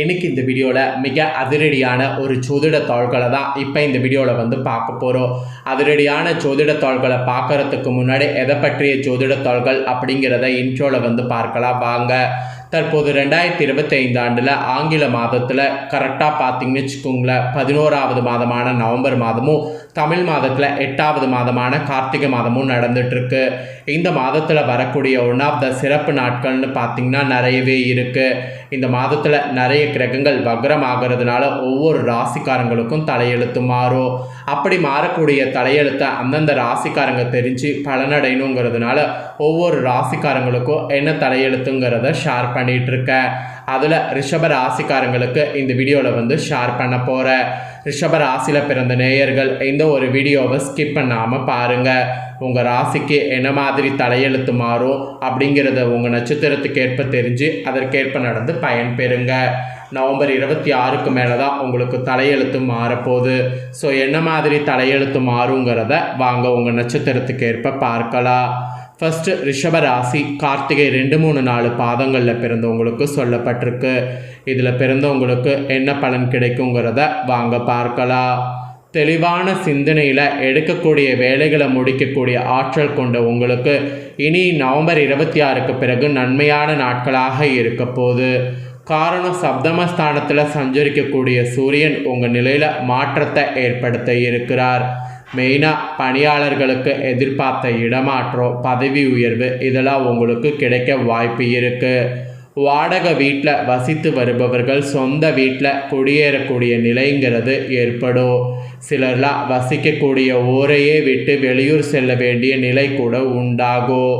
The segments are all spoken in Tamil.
இன்னைக்கு இந்த வீடியோவில் மிக அதிரடியான ஒரு சோதிட தாள்களை தான் இப்போ இந்த வீடியோவில் வந்து பார்க்க போகிறோம் அதிரடியான சோதிட தாள்களை பார்க்கறதுக்கு முன்னாடி எதை பற்றிய சோதிட தாள்கள் அப்படிங்கிறத இன்ட்ரோவில் வந்து பார்க்கலாம். வாங்க. தற்போது ரெண்டாயிரத்தி இருபத்தைந்து ஆண்டில் ஆங்கில மாதத்தில் கரெக்டாக பார்த்தீங்கன்னு வச்சுக்கோங்களேன் பதினோராவது மாதமான நவம்பர் மாதமும் தமிழ் மாதத்தில் எட்டாவது மாதமான கார்த்திகை மாதமும் நடந்துட்டுருக்கு. இந்த மாதத்தில் வரக்கூடிய ஒன் ஆஃப் த சிறப்பு நாட்கள்னு பார்த்தீங்கன்னா நிறையவே இருக்குது இந்த மாதத்தில் நிறைய கிரகங்கள் வக்ரம் ஆகிறதுனால ஒவ்வொரு ராசிக்காரங்களுக்கும் தலையெழுத்து மாறும். அப்படி மாறக்கூடிய தலையெழுத்தை அந்தந்த ராசிக்காரங்க தெரிஞ்சு பலனடையணுங்கிறதுனால ஒவ்வொரு ராசிக்காரங்களுக்கும் என்ன தலையெழுத்துங்கிறத ஷேர் பண்ணிகிட்ருக்கேன் அதில் ரிஷப ராசிக்காரங்களுக்கு இந்த வீடியோவில் வந்து ஷேர் பண்ண போகிறேன் ரிஷப ராசியில் பிறந்த நேயர்கள் இந்த ஒரு வீடியோவை ஸ்கிப் பண்ணாமல் பாருங்கள் உங்கள் ராசிக்கு என்ன மாதிரி தலையெழுத்து மாறும் அப்படிங்கிறத உங்கள் நட்சத்திரத்துக்கு ஏற்ப தெரிஞ்சு அதற்கேற்ப நடந்து பயன் பெறுங்க. நவம்பர் இருபத்தி ஆறுக்கு மேலே தான் உங்களுக்கு தலையெழுத்து மாறப்போகுது. ஸோ என்ன மாதிரி தலையெழுத்து மாறுங்கிறத வாங்க உங்கள் நட்சத்திரத்துக்கு ஏற்ப பார்க்கலாம். ஃபஸ்ட்டு ரிஷபராசி கார்த்திகை ரெண்டு மூணு நாலு பாதங்களில் பிறந்தவங்களுக்கு சொல்லப்பட்டிருக்கு. இதில் பிறந்தவங்களுக்கு என்ன பலன் கிடைக்குங்கிறத வாங்க பார்க்கலாம். தெளிவான சிந்தனையில் எடுக்கக்கூடிய வேலைகளை முடிக்கக்கூடிய ஆற்றல் கொண்ட உங்களுக்கு இனி நவம்பர் இருபத்தி ஆறுக்கு பிறகு நன்மையான நாட்களாக இருக்க போகுது. காரணம் சப்தமஸ்தானத்தில் சஞ்சரிக்கக்கூடிய சூரியன் உங்கள் நிலையில் மாற்றத்தை ஏற்படுத்த இருக்கிறார். மெயினாக பணியாளர்களுக்கு எதிர்பார்த்த இடமாற்றம் பதவி உயர்வு இதெல்லாம் உங்களுக்கு கிடைக்க வாய்ப்பு இருக்குது வாடகை வீட்டில் வசித்து வருபவர்கள் சொந்த வீட்டில் குடியேறக்கூடிய நிலைங்கிறது ஏற்படும். சிலர்லாம் வசிக்கக்கூடிய ஊரையே விட்டு வெளியூர் செல்ல வேண்டிய நிலை கூட உண்டாகும்.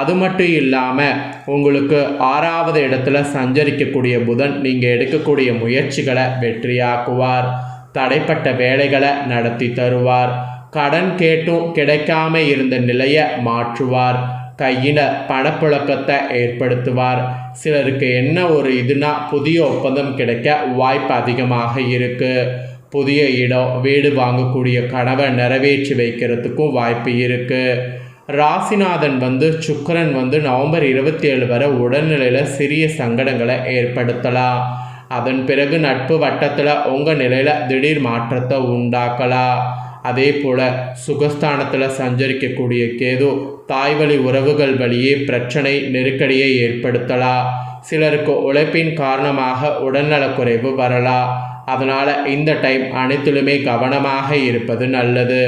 அது மட்டும் இல்லாமல் உங்களுக்கு ஆறாவது இடத்துல சஞ்சரிக்கக்கூடிய புதன் நீங்கள் எடுக்கக்கூடிய முயற்சிகளை வெற்றியாக்குவார். தடைப்பட்ட வேலைகளை நடத்தி தருவார். கடன் கேட்டும் கிடைக்காம இருந்த நிலையை மாற்றுவார். கையில் பணப்புழக்கத்தை ஏற்படுத்துவார். சிலருக்கு என்ன ஒரு இதுனா புதிய ஒப்பந்தம் கிடைக்க வாய்ப்பு அதிகமாக இருக்குது புதிய இடம் வீடு வாங்கக்கூடிய கனவை நிறைவேற்றி வைக்கிறதுக்கும் வாய்ப்பு இருக்குது ராசிநாதன் வந்து சுக்கரன் வந்து நவம்பர் இருபத்தி ஏழு வரை உடல்நிலையில் சிறிய சங்கடங்களை ஏற்படுத்தலாம். அதன் பிறகு நட்பு வட்டத்தில் உங்கள் நிலையில் திடீர் மாற்றத்தை உண்டாக்கலாம் அதே போல் சுகஸ்தானத்தில் சஞ்சரிக்கக்கூடிய கேது தாய்வழி உறவுகள் வழியே பிரச்சனை நெருக்கடியை ஏற்படுத்தலாம் சிலருக்கு உழைப்பின் காரணமாக உடல்நலக்குறைவு வரலாம் அதனால் இந்த டைம் அனைத்திலுமே கவனமாக இருப்பது நல்லது.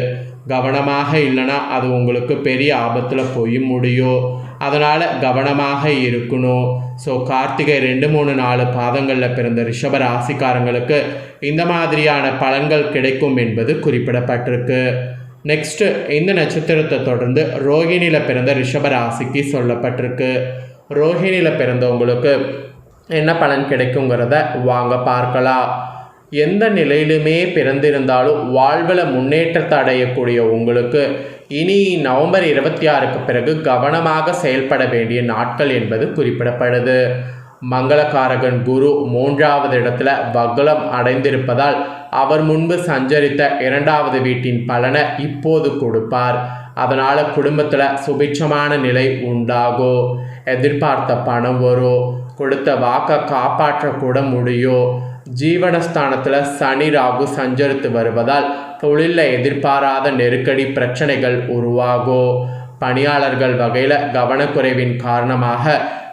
கவனமாக இல்லைன்னா அது உங்களுக்கு பெரிய ஆபத்தில் போய் முடியும். அதனால் கவனமாக இருக்கணும். ஸோ கார்த்திகை ரெண்டு மூணு நாலு பாதங்களில் பிறந்த ரிஷப ராசிக்காரங்களுக்கு இந்த மாதிரியான பலன்கள் கிடைக்கும் என்பது குறிப்பிடப்பட்டிருக்கு. நெக்ஸ்ட்டு இந்த நட்சத்திரத்தை தொடர்ந்து ரோகிணியில் பிறந்த ரிஷப ராசிக்கு சொல்லப்பட்டிருக்கு. ரோஹிணியில் பிறந்தவங்களுக்கு என்ன பலன் கிடைக்குங்கிறத வாங்க பார்க்கலாம். எந்த நிலையிலுமே பிறந்திருந்தாலும் வாழ்வில் முன்னேற்றத்தை அடையக்கூடிய உங்களுக்கு இனி நவம்பர் இருபத்தி ஆறுக்கு பிறகு கவனமாக செயல்பட வேண்டிய நாட்கள் என்பது குறிப்பிடப்படுது மங்களகாரகன் குரு மூன்றாவது இடத்துல வகுலம் அடைந்திருப்பதால் அவர் முன்பு சஞ்சரித்த இரண்டாவது வீட்டின் பலனை இப்போது கொடுப்பார். அதனால் குடும்பத்தில் சுபிட்சமான நிலை உண்டாகும் எதிர்பார்த்த பணம் வரும் கொடுத்த வாக்கை காப்பாற்றக்கூட முடியும் ஜீவனஸ்தானத்தில் சனி ராகு சஞ்சரித்து வருவதால் தொழிலில் எதிர்பாராத நெருக்கடி பிரச்சனைகள் உருவாகும் பணியாளர்கள் வகையில் கவனக்குறைவின் காரணமாக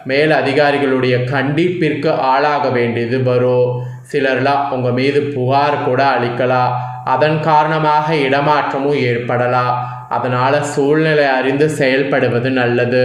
மேல் அதிகாரிகளுடைய கண்டிப்பிற்கு ஆளாக வேண்டியது வரும் சிலர்லாம் உங்கள் மீது புகார் கூட அளிக்கலாம் அதன் காரணமாக இடமாற்றமும் ஏற்படலாம் அதனால் சூழ்நிலை அறிந்து செயல்படுவது நல்லது.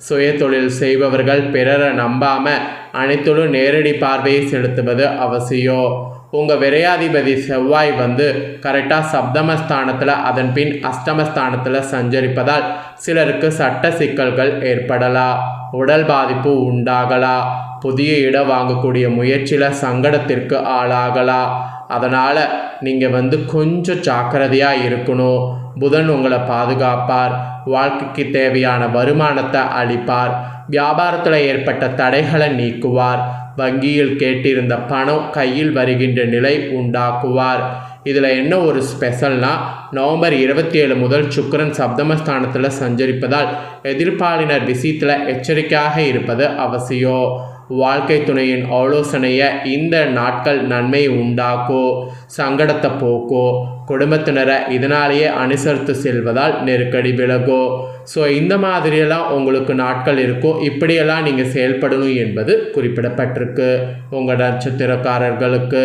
சுய தொழில் செய்பவர்கள் பிறரை நம்பாமல் அனைத்திலும் நேரடி பார்வையை செலுத்துவது அவசியம் உங்கள் விரையாதிபதி செவ்வாய் வந்து கரெக்டாக சப்தமஸ்தானத்தில் அதன் பின் அஷ்டமஸ்தானத்தில் சஞ்சரிப்பதால் சிலருக்கு சட்ட சிக்கல்கள் ஏற்படலாம் உடல் பாதிப்பு உண்டாகலாம் புதிய இடம் வாங்கக்கூடிய முயற்சியில் சங்கடத்திற்கு ஆளாகலாம் அதனால் நீங்கள் வந்து கொஞ்சம் ஜாக்கிரதையாக இருக்கணும். புதன் உங்களை பாதுகாப்பார் வாழ்க்கைக்கு தேவையான வருமானத்தை அளிப்பார் வியாபாரத்தில் ஏற்பட்ட தடைகளை நீக்குவார் வங்கியில் கேட்டிருந்த பணம் கையில் வருகின்ற நிலை உண்டாக்குவார். இதில் என்ன ஒரு ஸ்பெஷல்னா நவம்பர் இருபத்தி ஏழு முதல் சுக்கரன் சப்தமஸ்தானத்தில் சஞ்சரிப்பதால் எதிர்ப்பாளினர் விஷயத்தில் எச்சரிக்கையாக இருப்பது அவசியம். வாழ்க்கை துணையின் ஆலோசனையை இந்த நாட்கள் நன்மை உண்டாக்கோ? சங்கடத்தை போக்கோ? குடும்பத்தினரை இதனாலேயே அனுசரித்து செல்வதால் நெருக்கடி விலகோ? ஸோ இந்த மாதிரியெல்லாம் உங்களுக்கு நாட்கள் இருக்கும். இப்படியெல்லாம் நீங்கள் செயல்படணும் என்பது குறிப்பிடப்பட்டிருக்கு. உங்கள் நட்சத்திரக்காரர்களுக்கு.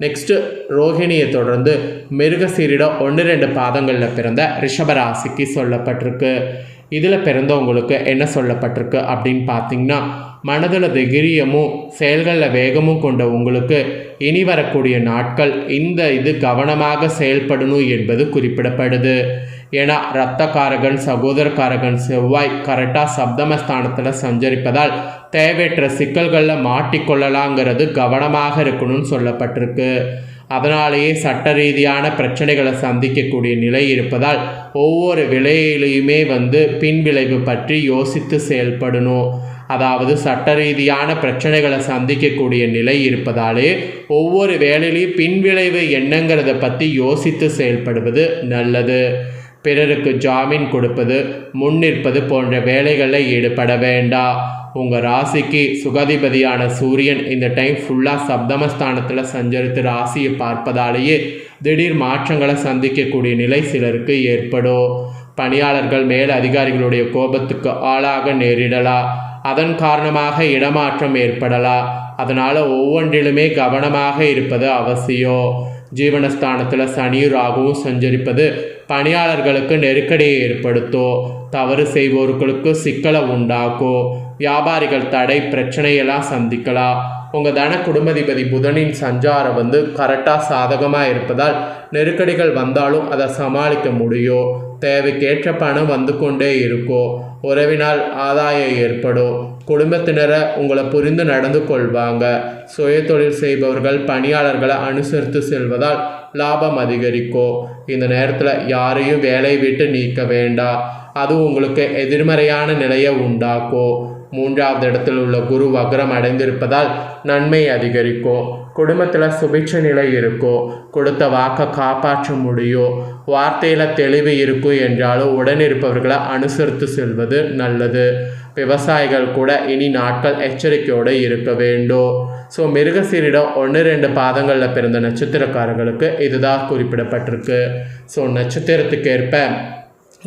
நெக்ஸ்ட்டு ரோஹிணியை தொடர்ந்து மிருகசீரிடம் ஒன்று ரெண்டு பாதங்களில் பிறந்த ரிஷபராசிக்கு சொல்லப்பட்டிருக்கு. இதில் பிறந்தவங்களுக்கு என்ன சொல்லப்பட்டிருக்கு அப்படின்னு பார்த்தீங்கன்னா மனதில் திகிரியமும் செயல்களில் வேகமும் கொண்ட உங்களுக்கு இனி வரக்கூடிய நாட்கள் இந்த இது கவனமாக செயல்படணும் என்பது குறிப்பிடப்படுது. ஏன்னா ரத்தக்காரகன் சகோதரக்காரகன் செவ்வாய் கரெக்டாக சப்தமஸ்தானத்தில் சஞ்சரிப்பதால் தேவையற்ற சிக்கல்களில் மாட்டிக்கொள்ளலாங்கிறது கவனமாக இருக்கணும்னு சொல்லப்பட்டிருக்கு. அதனாலேயே சட்ட ரீதியான பிரச்சனைகளை சந்திக்கக்கூடிய நிலை இருப்பதால் ஒவ்வொரு விலையிலையுமே வந்து பின்விளைவு பற்றி யோசித்து செயல்படணும். அதாவது சட்ட ரீதியான பிரச்சனைகளை சந்திக்கக்கூடிய நிலை இருப்பதாலே ஒவ்வொரு வேலையிலையும் பின்விளைவு என்னங்கிறத பற்றி யோசித்து செயல்படுவது நல்லது. பிறருக்கு ஜாமீன் கொடுப்பது முன்னிற்பது போன்ற வேலைகளில் ஈடுபட வேண்டாம் உங்கள் ராசிக்கு சுகாதிபதியான சூரியன் இந்த டைம் ஃபுல்லாக சப்தமஸ்தானத்தில் சஞ்சரித்து ராசியை பார்ப்பதாலேயே திடீர் மாற்றங்களை சந்திக்கக்கூடிய நிலை சிலருக்கு ஏற்படும். பணியாளர்கள் மேல் அதிகாரிகளுடைய கோபத்துக்கு ஆளாக நேரிடலாம். அதன் காரணமாக இடமாற்றம் ஏற்படலாம் அதனால் ஒவ்வொன்றிலுமே கவனமாக இருப்பது அவசியம் ஜீவனஸ்தானத்தில் சனியும் ராகுவும் சஞ்சரிப்பது பணியாளர்களுக்கு நெருக்கடியை ஏற்படுத்தும் தவறு செய்வோர்களுக்கு சிக்கலை உண்டாக்கும் வியாபாரிகள் தடை பிரச்சனையெல்லாம் சந்திக்கலாம் உங்கள் தன குடும்பதிபதி புதனின் சஞ்சாரம் வந்து கரெக்டாக சாதகமாக இருப்பதால் நெருக்கடிகள் வந்தாலும் அதை சமாளிக்க முடியும் தேவைக்கேற்ற பணம் வந்து கொண்டே இருக்கும் உறவினால் ஆதாயம் ஏற்படும். குடும்பத்தினரை உங்களை புரிந்து நடந்து கொள்வாங்க. சுய தொழில் செய்பவர்கள் பணியாளர்களை அனுசரித்து செல்வதால் லாபம் அதிகரிக்கும். இந்த நேரத்தில் யாரையும் வேலை விட்டு நீக்க வேண்டாம். அது உங்களுக்கு எதிர்மறையான நிலையை உண்டாக்கும். மூன்றாவது இடத்தில் உள்ள குரு வக்ரம் அடைந்திருப்பதால் நன்மை அதிகரிக்கும் குடும்பத்தில் சுபிட்ச நிலை இருக்கும் கொடுத்த வாக்கை காப்பாற்ற முடியும் வார்த்தையில் தெளிவு இருக்கும் என்றாலும் உடனிருப்பவர்களை அனுசரித்து செல்வது நல்லது. விவசாயிகள் கூட இனி நாட்கள் எச்சரிக்கையோடு இருக்க வேண்டும். ஸோ மிருகசீரிடம் ஒன்று ரெண்டு பாதங்களில் பிறந்த நட்சத்திரக்காரர்களுக்கு இதுதான் குறிப்பிடப்பட்டிருக்கு. ஸோ நட்சத்திரத்துக்கு ஏற்ப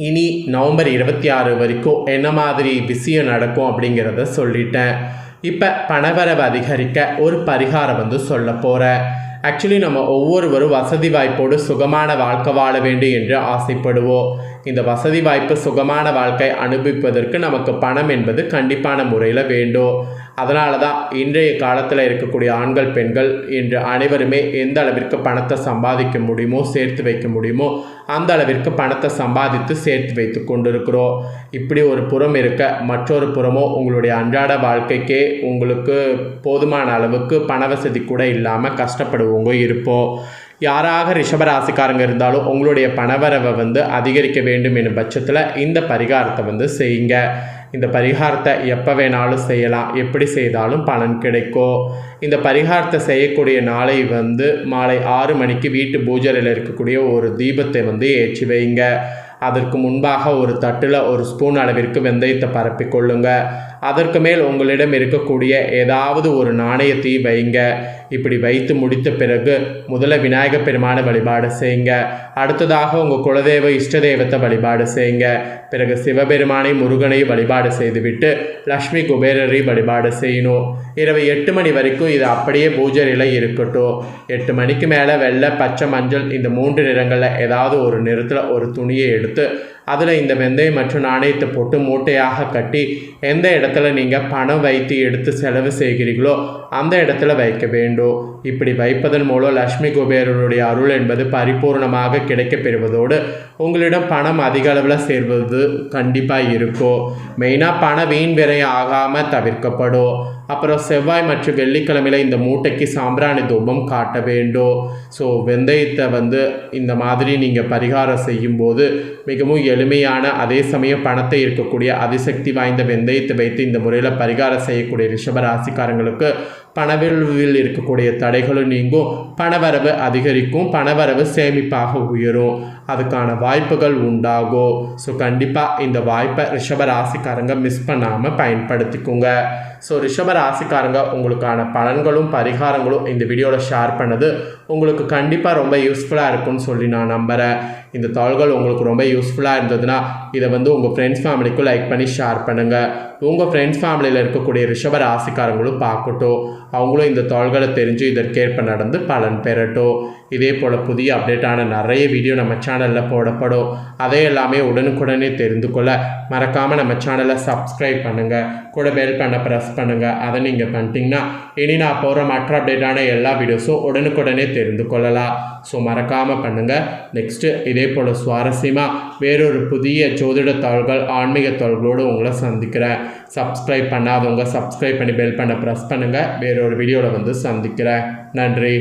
இனி நவம்பர் இருபத்தி ஆறு வரைக்கும் என்ன மாதிரி விஷயம் நடக்கும் அப்படிங்கிறத சொல்லிட்டேன். இப்போ பணவரவு அதிகரிக்க ஒரு பரிகாரம் வந்து சொல்ல போகிறேன் ஆக்சுவலி நம்ம ஒவ்வொருவரும் வசதி வாய்ப்போடு சுகமான வாழ்க்கை வாழ வேண்டும் என்று ஆசைப்படுவோம். இந்த வசதி வாய்ப்பு சுகமான வாழ்க்கை அனுபவிப்பதற்கு நமக்கு பணம் என்பது கண்டிப்பான முறையில் வேண்டும். அதனால தான் இன்றைய காலத்தில் இருக்கக்கூடிய ஆண்கள் பெண்கள் இன்று அனைவருமே எந்த அளவிற்கு பணத்தை சம்பாதிக்க முடியுமோ சேர்த்து வைக்க முடியுமோ அந்த அளவிற்கு பணத்தை சம்பாதித்து சேர்த்து வைத்து கொண்டிருக்கிறோம். இப்படி ஒரு புறம் இருக்க மற்றொரு புறமோ உங்களுடைய அன்றாட வாழ்க்கைக்கே உங்களுக்கு போதுமான அளவுக்கு பண வசதி கூட இல்லாமல் கஷ்டப்படுவவங்க இருப்போம். யாராக ரிஷபராசிக்காரங்க இருந்தாலும் உங்களுடைய பணவரவை வந்து அதிகரிக்க வேண்டும் என்னும் பட்சத்தில் இந்த பரிகாரத்தை வந்து செய்யுங்க. இந்த பரிகாரத்தை எப்போ வேணாலும் செய்யலாம் எப்படி செய்தாலும் பலன் கிடைக்கும். இந்த பரிகாரத்தை செய்யக்கூடிய நாளை வந்து மாலை ஆறு மணிக்கு வீட்டு பூஜையில் இருக்கக்கூடிய ஒரு தீபத்தை வந்து ஏற்றி வைங்க. அதற்கு முன்பாக ஒரு தட்டில் ஒரு ஸ்பூன் அளவிற்கு வெந்தயத்தை பரப்பி கொள்ளுங்கள் அதற்கு மேல் உங்களிடம் இருக்கக்கூடிய ஏதாவது ஒரு நாணயத்தை வைங்க. இப்படி வைத்து முடித்த பிறகு முதல்ல விநாயகப் பெருமான வழிபாடு செய்யுங்க. அடுத்ததாக உங்கள் குலதெய்வ இஷ்ட தெய்வத்தை வழிபாடு செய்யுங்க. பிறகு சிவபெருமானை முருகனை வழிபாடு செய்துவிட்டு லக்ஷ்மி குபேரரை வழிபாடு செய்யணும். இரவு எட்டு மணி வரைக்கும் இது அப்படியே பூஜையில் இருக்கட்டும். எட்டு மணிக்கு மேலே வெள்ளை பச்சை மஞ்சள் இந்த மூன்று நிறங்களில் ஏதாவது ஒரு நிறத்தில் ஒரு துணியை எடுத்து அதில் இந்த வெந்தயம் மற்றும் நாணயத்தை போட்டு மூட்டையாக கட்டி எந்த இடத்துல நீங்கள் பணம் வைத்து எடுத்து செலவு செய்கிறீர்களோ அந்த இடத்துல வைக்க வேண்டும். இப்படி வைப்பதன் மூலம் லக்ஷ்மி குபேரனுடைய அருள் என்பது பரிபூர்ணமாக கிடைக்கப் பெறுவதோடு உங்களிடம் பணம் அதிக அளவில் சேர்வது கண்டிப்பாக இருக்கும் மெயினாக பண வீண் விரை ஆகாமல் தவிர்க்கப்படும் அப்புறம் செவ்வாய் மற்றும் வெள்ளிக்கிழமையில் இந்த மூட்டைக்கு சாம்பிராணி தூபம் காட்ட வேண்டும் ஸோ வெந்தயத்தை வந்து இந்த மாதிரி நீங்கள் பரிகாரம் செய்யும்போது மிகவும் எளிமையான அதே சமயம் பணத்தை இருக்கக்கூடிய அதிசக்தி வாய்ந்த வெந்தயத்தை வைத்து இந்த முறையில் பரிகாரம் செய்யக்கூடிய ரிஷபராசிக்காரங்களுக்கு பணவரவில் இருக்கக்கூடிய தடைகளும் நீங்கும். பணவரவு அதிகரிக்கும். பணவரவு சேமிப்பாக உயரும். அதுக்கான வாய்ப்புகள் உண்டாகும் ஸோ கண்டிப்பாக இந்த வாய்ப்பை ரிஷபராசிக்காரங்க மிஸ் பண்ணாமல் பயன்படுத்திக்கோங்க. ஸோ ரிஷபராசிக்காரங்க உங்களுக்கான பலன்களும் பரிகாரங்களும் இந்த வீடியோவில் ஷேர் பண்ணது உங்களுக்கு கண்டிப்பாக ரொம்ப யூஸ்ஃபுல்லாக இருக்கும்னு சொல்லி நான் நம்புகிறேன் இந்த தாள்கள் உங்களுக்கு ரொம்ப யூஸ்ஃபுல்லாக இருந்ததுன்னா இதை வந்து உங்கள் ஃப்ரெண்ட்ஸ் ஃபேமிலிக்கும் லைக் பண்ணி ஷேர் பண்ணுங்கள் உங்கள் ஃப்ரெண்ட்ஸ் ஃபேமிலியில் இருக்கக்கூடிய ரிஷப ராசிக்காரங்களும் பார்க்கட்டும். அவங்களும் இந்த தாள்களை தெரிஞ்சு இதற்கேற்ப நடந்து பலன் பெறட்டும். இதே போல் புதிய அப்டேட்டான நிறைய வீடியோ நம்ம சேனலில் போடப்படும். அதே எல்லாமே உடனுக்குடனே தெரிந்து கொள்ள மறக்காமல் நம்ம சேனலை சப்ஸ்கிரைப் பண்ணுங்கள் கூட பெல் பண்ண ப்ரெஸ் பண்ணுங்கள் அதை நீங்கள் பண்ணிட்டீங்கன்னா இனி நான் போகிற மற்ற அப்டேட்டான எல்லா வீடியோஸும் உடனுக்குடனே தெரிந்து கொள்ளலாம். ஸோ மறக்காமல் பண்ணுங்கள் நெக்ஸ்ட்டு இதே போல் சுவாரஸ்யமாக வேறொரு புதிய ஜோதிட தாள்கள் ஆன்மீக தாள்களோடு உங்களை சந்திக்கிறேன். சப்ஸ்கிரைப் பண்ணாதவங்க சப்ஸ்கிரைப் பண்ணி பெல் பண்ண ப்ரெஸ் பண்ணுங்கள் வேறொரு வீடியோவில் வந்து சந்திக்கிறேன். நன்றி.